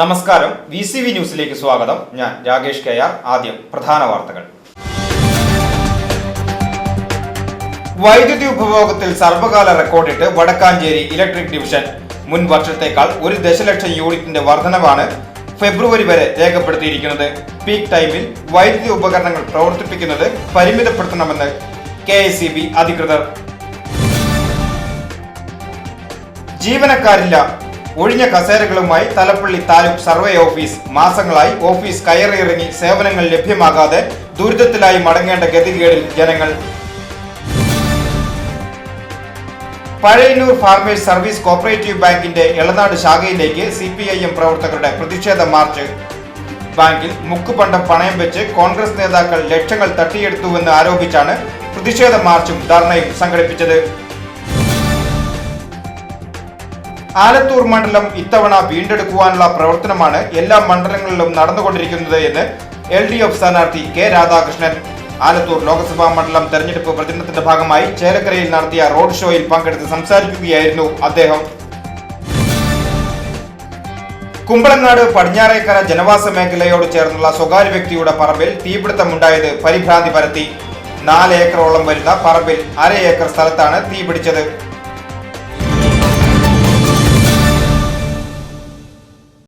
നമസ്കാരം. V C V ന്യൂസിലേക്ക് സ്വാഗതം. ഞാൻ രാകേഷ് കെ ആർ. ആദ്യം പ്രധാന വാർത്തകൾ. വൈദ്യുതി ഉപഭോഗത്തിൽ സർവകാല റെക്കോർഡിട്ട് വടക്കാഞ്ചേരി ഇലക്ട്രിക് ഡിവിഷൻ. മുൻ വർഷത്തേക്കാൾ ഒരു ദശലക്ഷം യൂണിറ്റിന്റെ വർധനവാണ് ഫെബ്രുവരി വരെ രേഖപ്പെടുത്തിയിരിക്കുന്നത്. പീക്ക് ടൈമിൽ വൈദ്യുതി ഉപകരണങ്ങൾ പ്രവർത്തിപ്പിക്കുന്നത് പരിമിതപ്പെടുത്തണമെന്ന് കെ അധികൃതർ. ജീവനക്കാരില്ല. ഒഴിഞ്ഞ കസേരകളുമായി തലപ്പള്ളി താലൂക്ക് സർവേ ഓഫീസ് മാസങ്ങളായി ഓഫീസ് കയറിയിറങ്ങി സേവനങ്ങൾ ലഭ്യമാകാതെ ദുരിതത്തിലായി മടങ്ങേണ്ട ഗതികേടിൽ ജനങ്ങൾ. പഴയന്നൂർ ഫാർമേഴ്സ് സർവീസ് കോപ്പറേറ്റീവ് ബാങ്കിന്റെ എളനാട് ശാഖയിലേക്ക് സി പി ഐ എം പ്രവർത്തകരുടെ പ്രതിഷേധ മാർച്ച്. ബാങ്കിൽ മുക്കുപണ്ടം പണയം വെച്ച് കോൺഗ്രസ് നേതാക്കൾ ലക്ഷങ്ങൾ തട്ടിയെടുത്തുവെന്ന് ആരോപിച്ചാണ് പ്രതിഷേധ മാർച്ചും ധർണയും സംഘടിപ്പിച്ചത്. ആലത്തൂർ മണ്ഡലം ഇത്തവണ വീണ്ടെടുക്കുവാനുള്ള പ്രവർത്തനമാണ് എല്ലാ മണ്ഡലങ്ങളിലും നടന്നുകൊണ്ടിരിക്കുന്നത് എന്ന് എൽ ഡി എഫ് സ്ഥാനാർത്ഥി കെ രാധാകൃഷ്ണൻ. ആലത്തൂർ ലോക്സഭാ മണ്ഡലം തെരഞ്ഞെടുപ്പ് പ്രചരണത്തിന്റെ ഭാഗമായി ചേലക്കരയിൽ നടത്തിയ റോഡ് ഷോയിൽ പങ്കെടുത്ത് സംസാരിക്കുകയായിരുന്നു അദ്ദേഹം. കുമ്പളങ്ങാട് പടിഞ്ഞാറേക്കര ജനവാസ മേഖലയോട് ചേർന്നുള്ള സ്വകാര്യ വ്യക്തിയുടെ പറമ്പിൽ തീപിടുത്തമുണ്ടായത് പരിഭ്രാന്തി പരത്തി. നാല് ഏക്കറോളം വരുന്ന പറമ്പിൽ അര ഏക്കർ സ്ഥലത്താണ് തീപിടിച്ചത്.